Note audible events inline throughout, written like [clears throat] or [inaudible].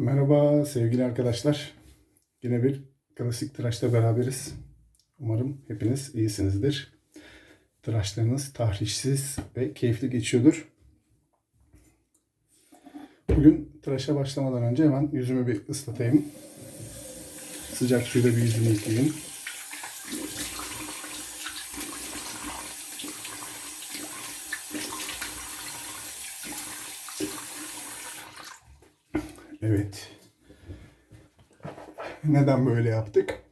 Merhaba sevgili arkadaşlar. Yine bir klasik tıraşta beraberiz. Umarım hepiniz iyisinizdir. Tıraşlarınız tahrişsiz ve keyifli geçiyordur. Bugün tıraşa başlamadan önce hemen yüzümü bir ıslatayım. Sıcak suyla bir yüzümü yıkayayım. Evet. Neden böyle yaptık?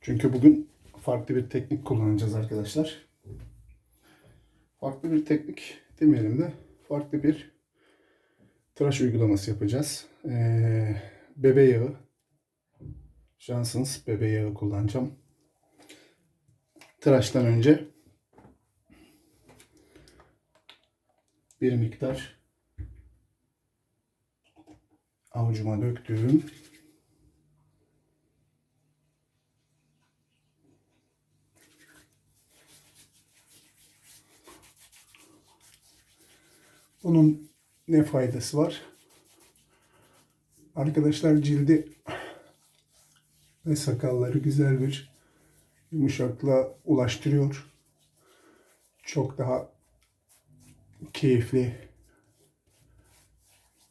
Çünkü bugün farklı bir teknik kullanacağız arkadaşlar. Farklı bir teknik demeyelim de farklı bir tıraş uygulaması yapacağız. Ee, bebe yağı, Johnson's bebe yağı kullanacağım. Tıraştan önce bir miktar avucuma döktüğüm bunun ne faydası var? Arkadaşlar cildi ve sakalları güzel bir yumuşaklığa ulaştırıyor. Çok daha keyifli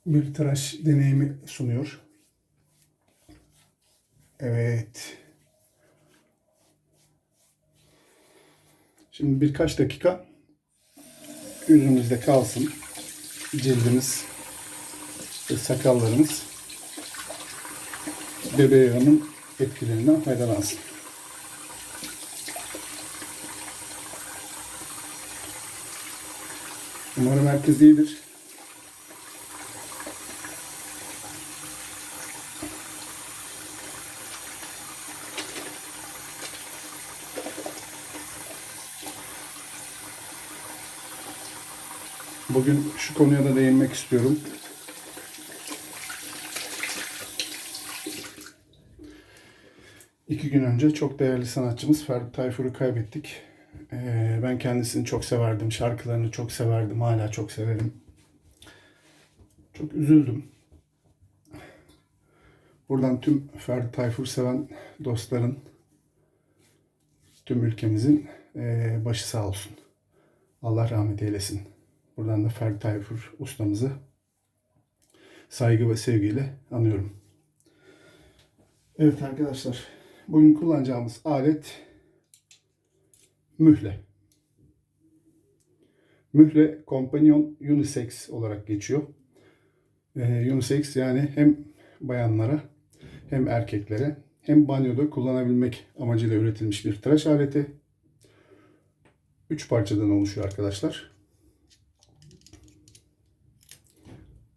bir tıraş deneyimi sunuyor. Evet. Şimdi birkaç dakika yüzümüzde kalsın. Cildimiz ve sakallarımız bebe yağının etkilerinden faydalansın. Umarım herkes iyidir. Bugün şu konuya da değinmek istiyorum. İki gün önce çok değerli sanatçımız Ferdi Tayfur'u kaybettik. Ee, ben kendisini çok severdim. Şarkılarını çok severdim. Hala çok severim. Çok üzüldüm. Buradan tüm Ferdi Tayfur seven dostların, tüm ülkemizin ee, başı sağ olsun. Allah rahmet eylesin. Buradan da Ferdi Tayfur ustamızı saygı ve sevgiyle anıyorum. Evet arkadaşlar, bugün kullanacağımız alet mühle. Mühle Companion Unisex olarak geçiyor. Ee, unisex yani hem bayanlara hem erkeklere hem banyoda kullanabilmek amacıyla üretilmiş bir tıraş aleti. Üç parçadan oluşuyor arkadaşlar.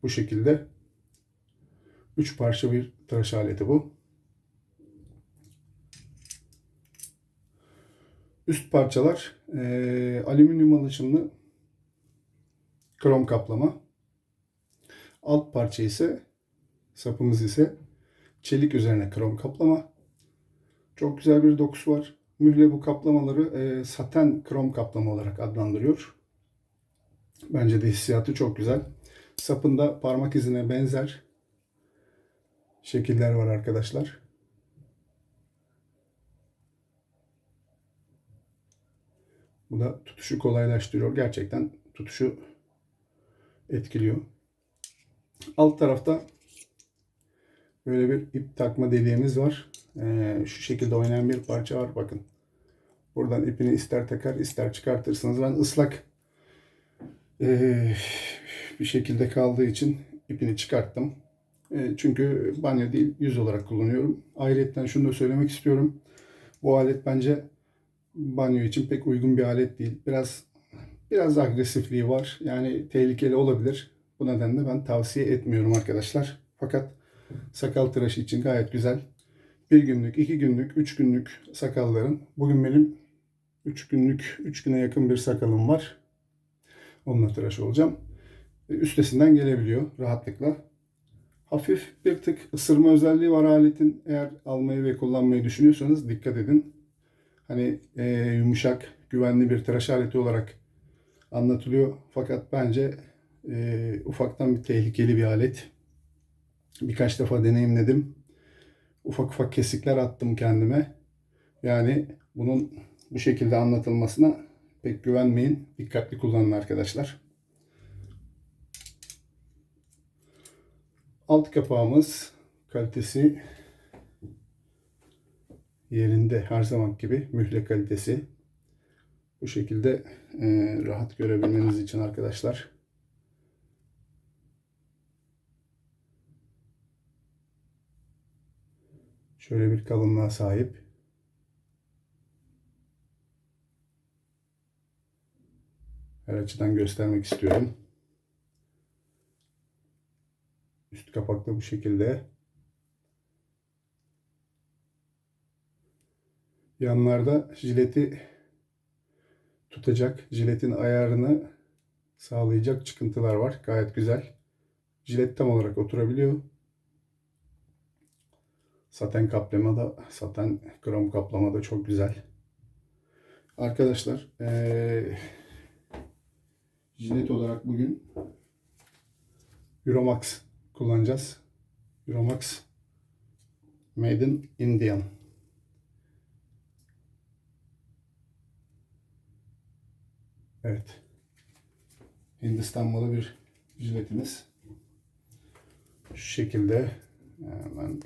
Bu şekilde üç parça bir tıraş aleti bu. Üst parçalar e, alüminyum alışımlı krom kaplama. Alt parça ise sapımız ise çelik üzerine krom kaplama. Çok güzel bir dokusu var. Mühle bu kaplamaları e, saten krom kaplama olarak adlandırıyor. Bence de hissiyatı çok güzel. Sapında parmak izine benzer şekiller var arkadaşlar. Bu da tutuşu kolaylaştırıyor. Gerçekten tutuşu etkiliyor. Alt tarafta böyle bir ip takma deliğimiz var. Ee, şu şekilde oynayan bir parça var bakın. Buradan ipini ister takar ister çıkartırsınız. Ben ıslak ee, bir şekilde kaldığı için ipini çıkarttım. E, çünkü banyo değil yüz olarak kullanıyorum. Ayrıca şunu da söylemek istiyorum. Bu alet bence banyo için pek uygun bir alet değil. Biraz biraz agresifliği var. Yani tehlikeli olabilir. Bu nedenle ben tavsiye etmiyorum arkadaşlar. Fakat sakal tıraşı için gayet güzel. Bir günlük, iki günlük, üç günlük sakalların. Bugün benim üç günlük, üç güne yakın bir sakalım var. Onunla tıraş olacağım. Üstesinden gelebiliyor rahatlıkla. Hafif bir tık ısırma özelliği var aletin. Eğer almayı ve kullanmayı düşünüyorsanız dikkat edin. Hani e, yumuşak, güvenli bir tıraş aleti olarak anlatılıyor. Fakat bence Ee, ufaktan bir tehlikeli bir alet. Birkaç defa deneyimledim. Ufak ufak kesikler attım kendime. Yani bunun bu şekilde anlatılmasına pek güvenmeyin. Dikkatli kullanın arkadaşlar. Alt kapağımız kalitesi yerinde her zaman gibi mühle kalitesi. Bu şekilde e, rahat görebilmeniz için arkadaşlar. Şöyle bir kalınlığa sahip. Her açıdan göstermek istiyorum. Üst kapak da bu şekilde. Yanlarda jileti tutacak, jiletin ayarını sağlayacak çıkıntılar var. Gayet güzel. Jilet tam olarak oturabiliyor. Saten kaplama da, saten krom kaplama da çok güzel. Arkadaşlar, ee, jilet olarak bugün Euromax kullanacağız. Euromax Made in Indian. Evet. Hindistan malı bir jiletimiz. Şu şekilde hemen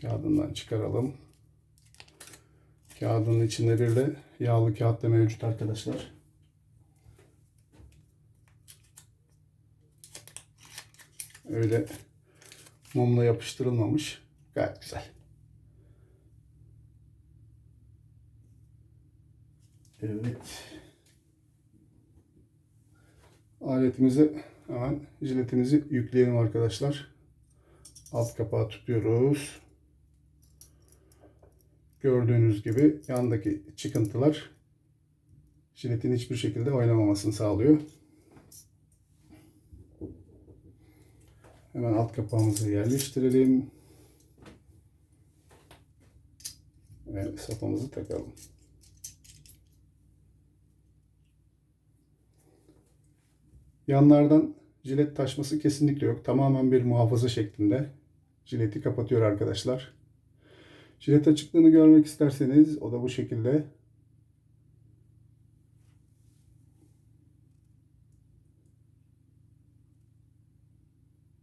kağıdından çıkaralım. Kağıdın içinde bir de yağlı kağıt da mevcut arkadaşlar. Öyle mumla yapıştırılmamış. Gayet güzel. Evet. Aletimizi hemen jiletimizi yükleyelim arkadaşlar. Alt kapağı tutuyoruz. Gördüğünüz gibi yandaki çıkıntılar jiletin hiçbir şekilde oynamamasını sağlıyor. Hemen alt kapağımızı yerleştirelim. Ve sapamızı takalım. Yanlardan jilet taşması kesinlikle yok. Tamamen bir muhafaza şeklinde. Jileti kapatıyor arkadaşlar. Jilet açıklığını görmek isterseniz o da bu şekilde.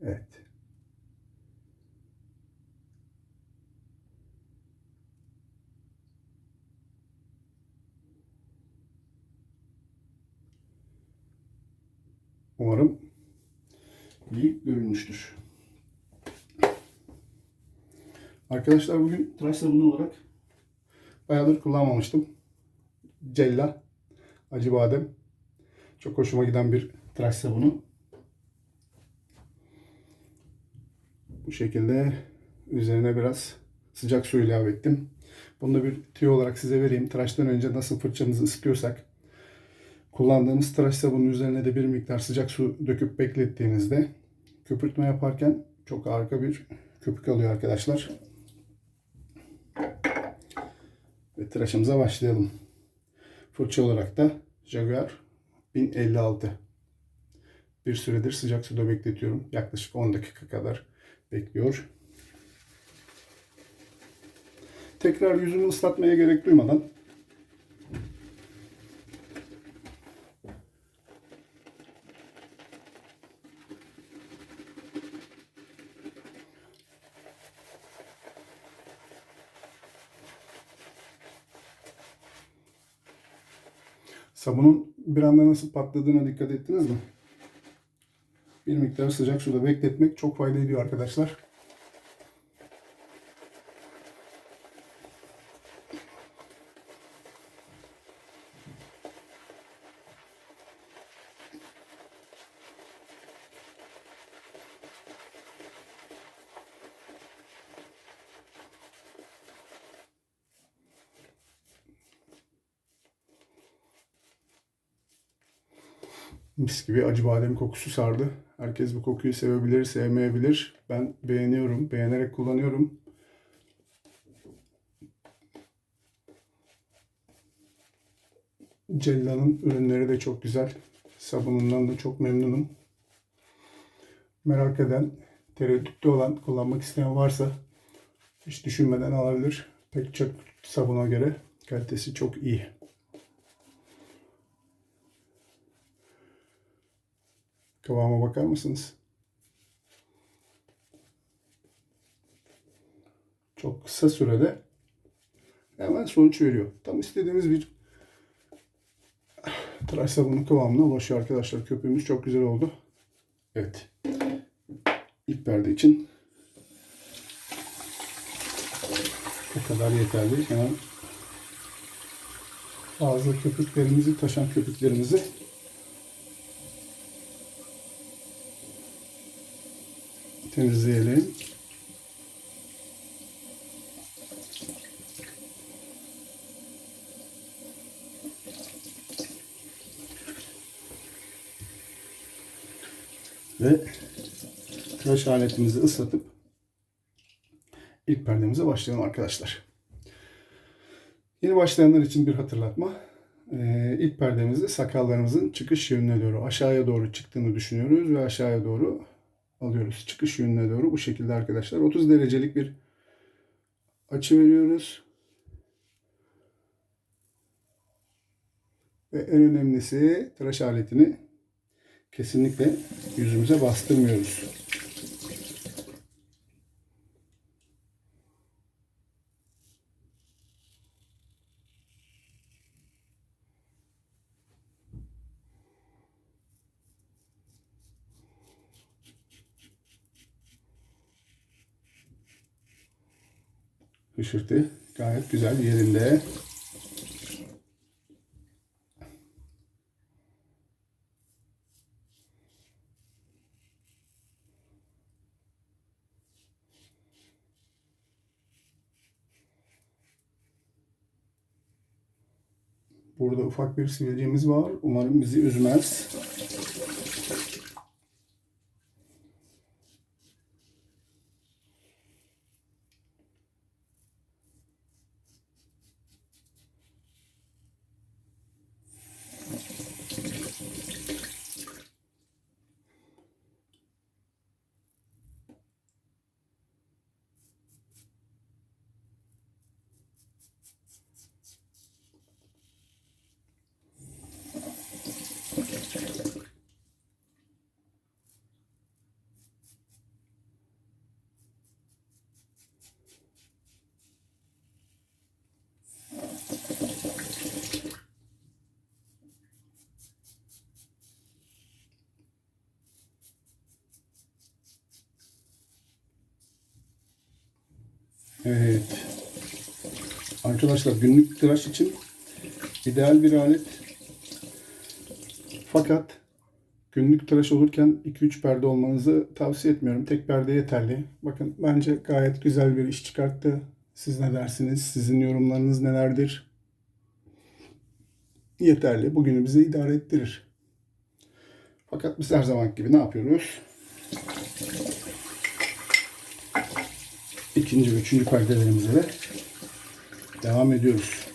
Evet. Umarım iyi görünmüştür. Arkadaşlar bugün tıraş sabunu olarak bayağıdır kullanmamıştım. Cella acı badem. Çok hoşuma giden bir tıraş sabunu. Bu şekilde üzerine biraz sıcak su ilave ettim. Bunu da bir tüyo olarak size vereyim. Tıraştan önce nasıl fırçamızı ısıtıyorsak kullandığımız tıraş sabunun üzerine de bir miktar sıcak su döküp beklettiğinizde köpürtme yaparken çok harika bir köpük alıyor arkadaşlar. Ve tıraşımıza başlayalım. Fırça olarak da Jaguar 1056. Bir süredir sıcak suda bekletiyorum. Yaklaşık 10 dakika kadar bekliyor. Tekrar yüzümü ıslatmaya gerek duymadan Sabunun bir anda nasıl patladığına dikkat ettiniz mi? Bir miktar sıcak suda bekletmek çok fayda ediyor arkadaşlar. Mis gibi acı badem kokusu sardı. Herkes bu kokuyu sevebilir, sevmeyebilir. Ben beğeniyorum, beğenerek kullanıyorum. Cella'nın ürünleri de çok güzel. Sabunundan da çok memnunum. Merak eden, tereddütlü olan, kullanmak isteyen varsa hiç düşünmeden alabilir. Pek çok sabuna göre kalitesi çok iyi. Kıvama bakar mısınız? Çok kısa sürede hemen sonuç veriyor. Tam istediğimiz bir tıraş sabunu kıvamına ulaşıyor arkadaşlar. Köpüğümüz çok güzel oldu. Evet. İlk perde için bu kadar yeterli. Hemen fazla köpüklerimizi, taşan köpüklerimizi temizleyelim. Ve tıraş aletimizi ıslatıp ilk perdemize başlayalım arkadaşlar. Yeni başlayanlar için bir hatırlatma. Ee, ilk perdemizde sakallarımızın çıkış yönüne doğru aşağıya doğru çıktığını düşünüyoruz ve aşağıya doğru alıyoruz. Çıkış yönüne doğru bu şekilde arkadaşlar. 30 derecelik bir açı veriyoruz. Ve en önemlisi tıraş aletini kesinlikle yüzümüze bastırmıyoruz. Hışırtı gayet güzel yerinde. Burada ufak bir sivilcemiz var. Umarım bizi üzmez. Evet. Arkadaşlar günlük tıraş için ideal bir alet. Fakat günlük tıraş olurken 2-3 perde olmanızı tavsiye etmiyorum. Tek perde yeterli. Bakın bence gayet güzel bir iş çıkarttı. Siz ne dersiniz? Sizin yorumlarınız nelerdir? Yeterli. Bugünü bize idare ettirir. Fakat biz her zaman gibi ne yapıyoruz? İkinci ve üçüncü perdelerimize de devam ediyoruz.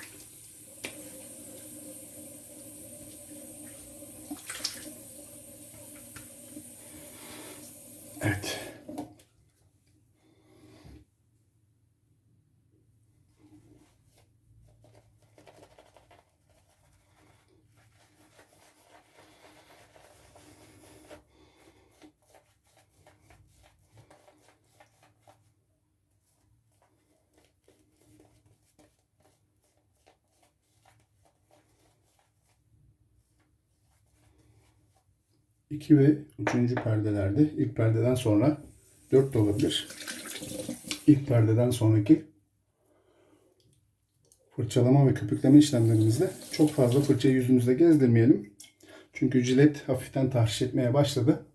2 ve 3. perdelerde ilk perdeden sonra 4 de olabilir. İlk perdeden sonraki fırçalama ve köpükleme işlemlerimizde çok fazla fırçayı yüzümüzde gezdirmeyelim. Çünkü cilet hafiften tahriş etmeye başladı.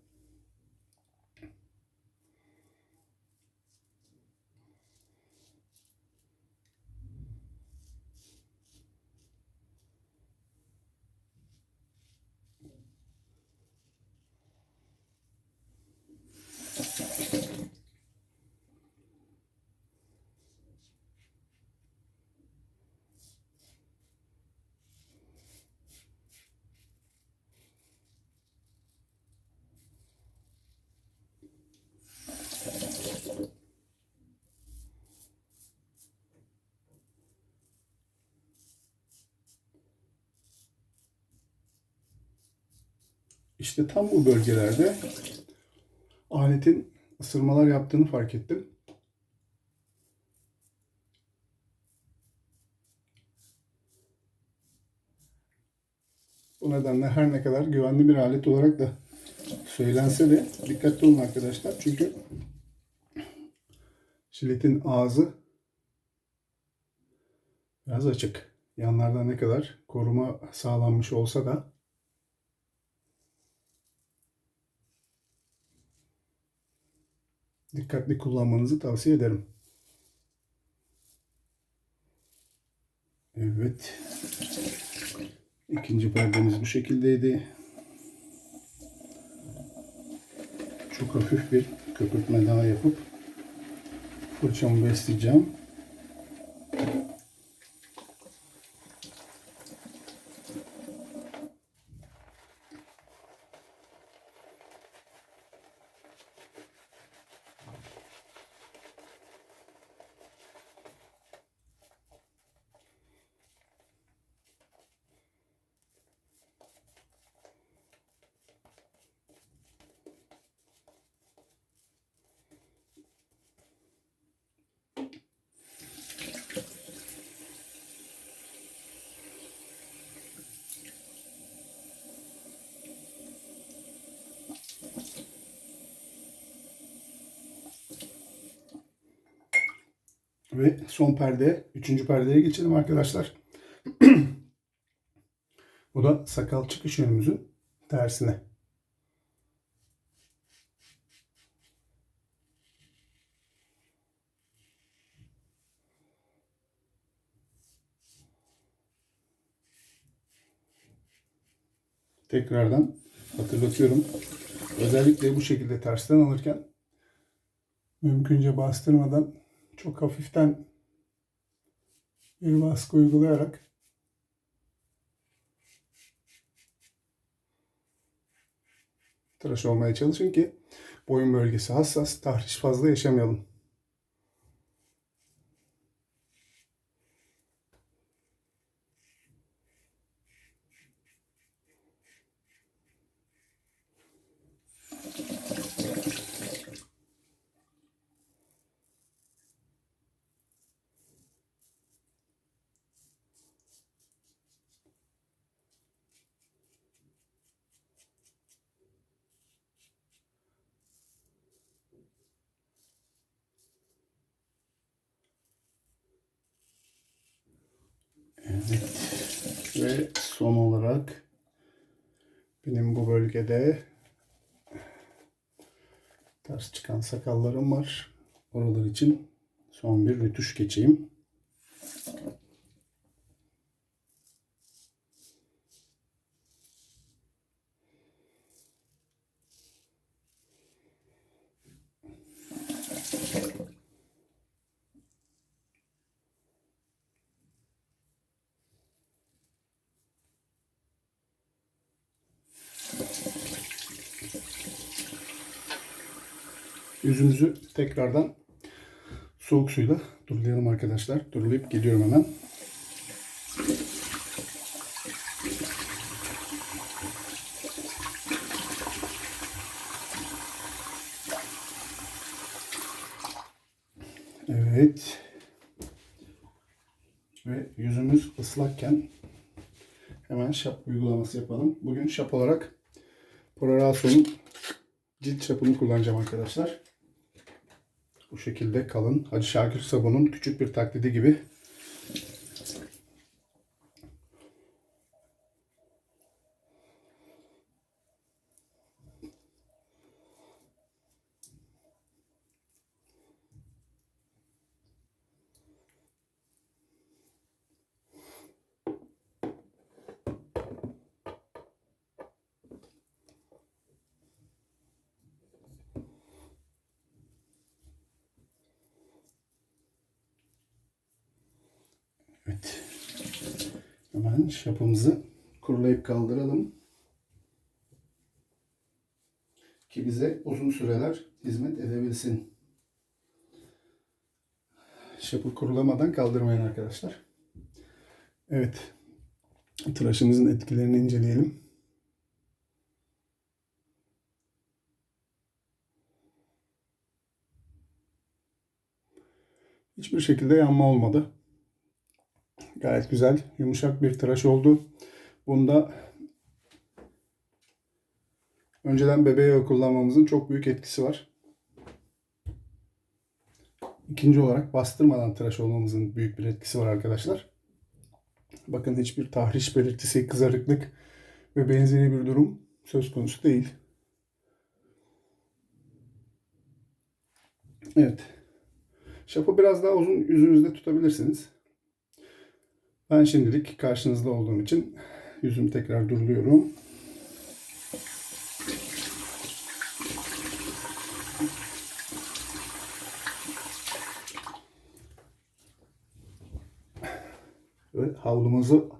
İşte tam bu bölgelerde aletin ısırmalar yaptığını fark ettim. Bu nedenle her ne kadar güvenli bir alet olarak da söylense de dikkatli olun arkadaşlar. Çünkü jiletin ağzı biraz açık. Yanlarda ne kadar koruma sağlanmış olsa da dikkatli kullanmanızı tavsiye ederim. Evet. İkinci perdemiz bu şekildeydi. Çok hafif bir köpürtme daha yapıp fırçamı besleyeceğim. Ve son perde, üçüncü perdeye geçelim arkadaşlar. [clears throat] Bu da sakal çıkış yönümüzün tersine. Tekrardan hatırlatıyorum. Özellikle bu şekilde tersten alırken mümkünce bastırmadan çok hafiften bir baskı uygulayarak tıraş olmaya çalışın ki boyun bölgesi hassas, tahriş fazla yaşamayalım. Evet. Ve son olarak benim bu bölgede ters çıkan sakallarım var. Oralar için son bir rütuş geçeyim. Yüzümüzü tekrardan soğuk suyla durulayalım arkadaşlar. Durulayıp geliyorum hemen. Evet. Ve yüzümüz ıslakken hemen şap uygulaması yapalım. Bugün şap olarak Poraraso'nun cilt şapını kullanacağım arkadaşlar. Bu şekilde kalın. Hacı Şakir sabunun küçük bir taklidi gibi. Evet. Hemen şapımızı kurulayıp kaldıralım. Ki bize uzun süreler hizmet edebilsin. Şapı kurulamadan kaldırmayın arkadaşlar. Evet. Tıraşımızın etkilerini inceleyelim. Hiçbir şekilde yanma olmadı. Gayet güzel, yumuşak bir tıraş oldu. Bunda önceden bebe yağı kullanmamızın çok büyük etkisi var. İkinci olarak bastırmadan tıraş olmamızın büyük bir etkisi var arkadaşlar. Bakın hiçbir tahriş belirtisi, kızarıklık ve benzeri bir durum söz konusu değil. Evet. Şapı biraz daha uzun yüzünüzde tutabilirsiniz. Ben şimdilik karşınızda olduğum için yüzümü tekrar duruluyorum. Ve havlumuzu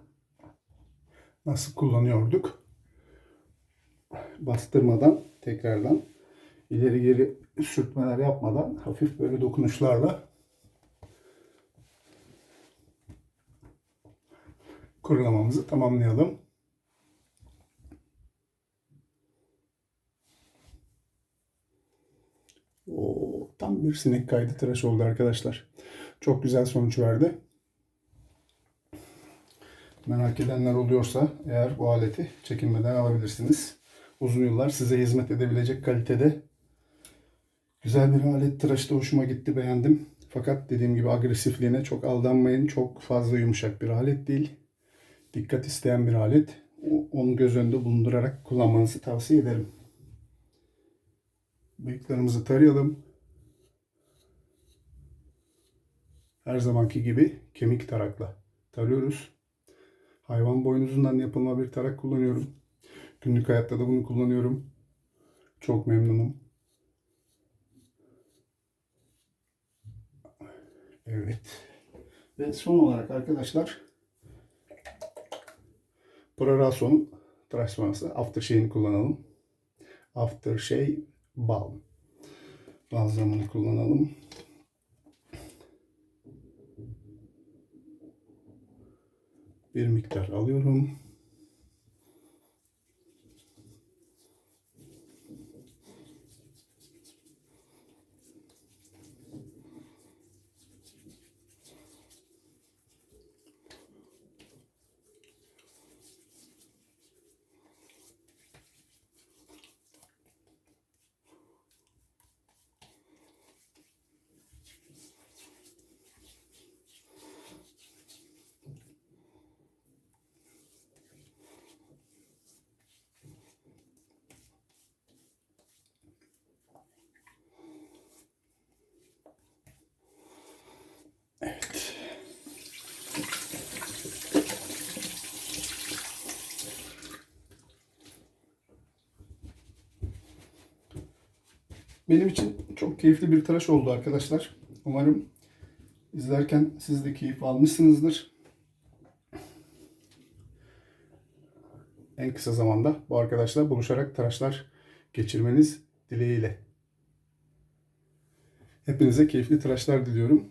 nasıl kullanıyorduk? Bastırmadan tekrardan ileri geri sürtmeler yapmadan hafif böyle dokunuşlarla kurulamamızı tamamlayalım. Oo, tam bir sinek kaydı tıraş oldu arkadaşlar. Çok güzel sonuç verdi. Merak edenler oluyorsa eğer bu aleti çekinmeden alabilirsiniz. Uzun yıllar size hizmet edebilecek kalitede güzel bir alet. Tıraşı da hoşuma gitti, beğendim. Fakat dediğim gibi agresifliğine çok aldanmayın. Çok fazla yumuşak bir alet değil. Dikkat isteyen bir alet. Onu göz önünde bulundurarak kullanmanızı tavsiye ederim. Bıyıklarımızı tarayalım. Her zamanki gibi kemik tarakla tarıyoruz. Hayvan boynuzundan yapılma bir tarak kullanıyorum. Günlük hayatta da bunu kullanıyorum. Çok memnunum. Evet. Ve son olarak arkadaşlar Prorason'un tıraş sonrası aftershave'ini kullanalım. Aftershave balm. Balzamını kullanalım. Bir miktar alıyorum. Benim için çok keyifli bir tıraş oldu arkadaşlar. Umarım izlerken siz de keyif almışsınızdır. En kısa zamanda bu arkadaşlar buluşarak tıraşlar geçirmeniz dileğiyle. Hepinize keyifli tıraşlar diliyorum.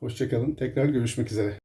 Hoşçakalın. Tekrar görüşmek üzere.